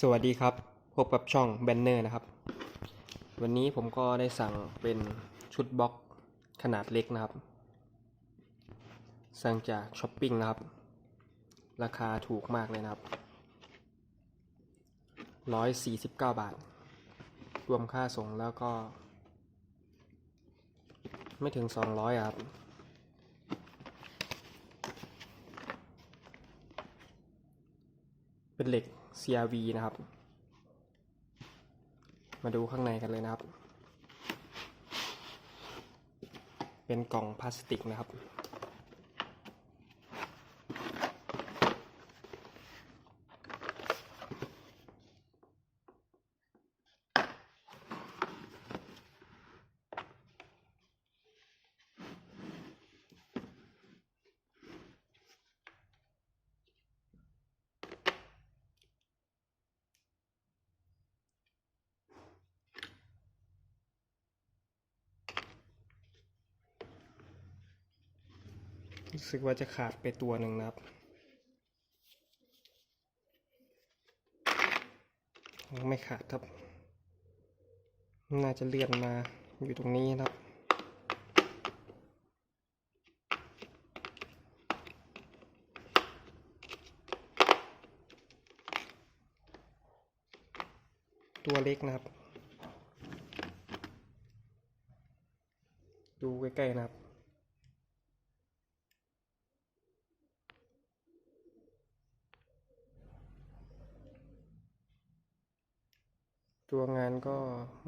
สวัสดีครับ พบกับช่องแบนเนอร์นะครับ วันนี้ผมก็ได้สั่งเป็นชุดบล็อกขนาดเล็กนะครับ สั่งจากช้อปปิ้งนะครับ ราคาถูกมากเลยนะครับ 149 บาท รวมค่าส่งแล้วก็ ไม่ถึง 200อครับ เป็นเหล็ก CRV นะครับ มาดูข้างในกันเลยนะครับ เป็นกล่องพลาสติกนะครับ รู้สึกว่าจะขาดไปตัวหนึ่งนะครับ ไม่ขาดครับ น่าจะเลื่อนมาอยู่ตรงนี้นะครับตัวเล็กนะครับ ดูใกล้ๆนะครับ ตัวงานก็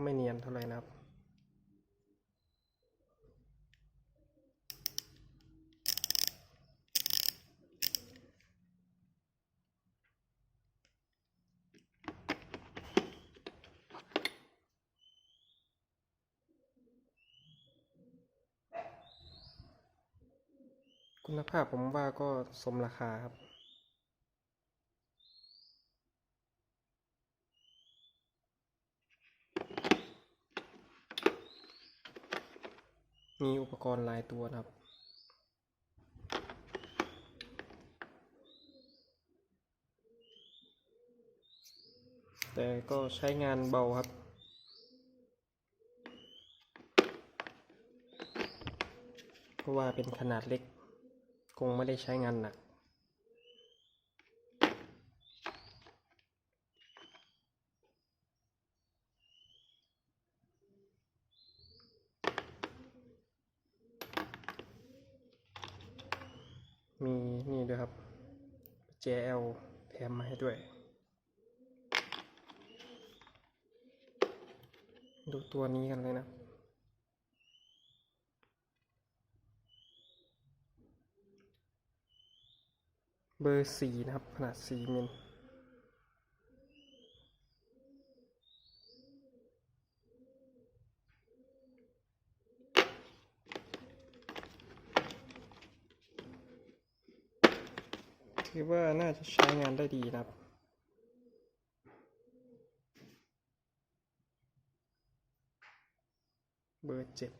ไม่เนียนเท่าไหร่นะครับ คุณภาพผมว่าก็สมราคาครับ มีอุปกรณ์หลายตัวนะครับ แต่ก็ใช้งานเบาครับเพราะว่าเป็นขนาดเล็ก คงไม่ได้ใช้งานหนัก มีนี่ด้วยครับ JL แถมมาให้ด้วย ดูตัวนี้กันเลยนะเบอร์สี่นะครับ ขนาดสี่มิล ถือว่าน่าจะใช้งานได้ดีนะครับ เบอร์เจ็ด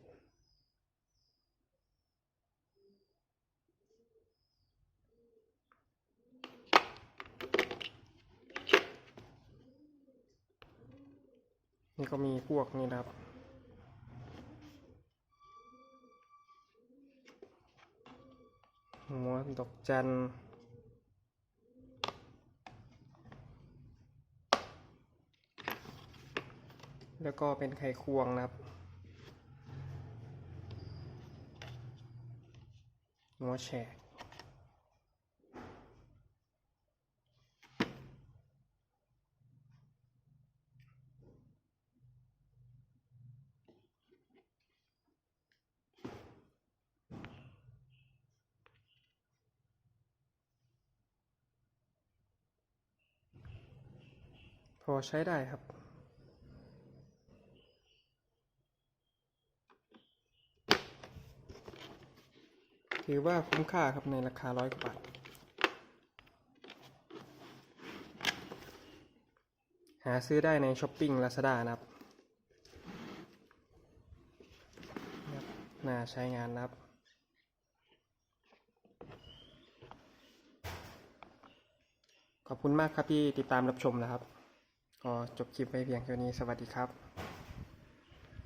นี่ก็มีพวกนี้นะครับหัวดอกจันทร์ แล้วก็เป็นไขควงนะครับ หัวแฉกพอใช้ได้ครับ ถือว่าคุ้มค่าครับในราคาร้อยกว่าบาทหาซื้อได้ในช้อปปิ้งลาซาด้านะครับน่าใช้งานนะครับขอบคุณมากครับที่ติดตามรับชมนะครับขอจบคลิปไว้เพียงเท่านี้ สวัสดีครับ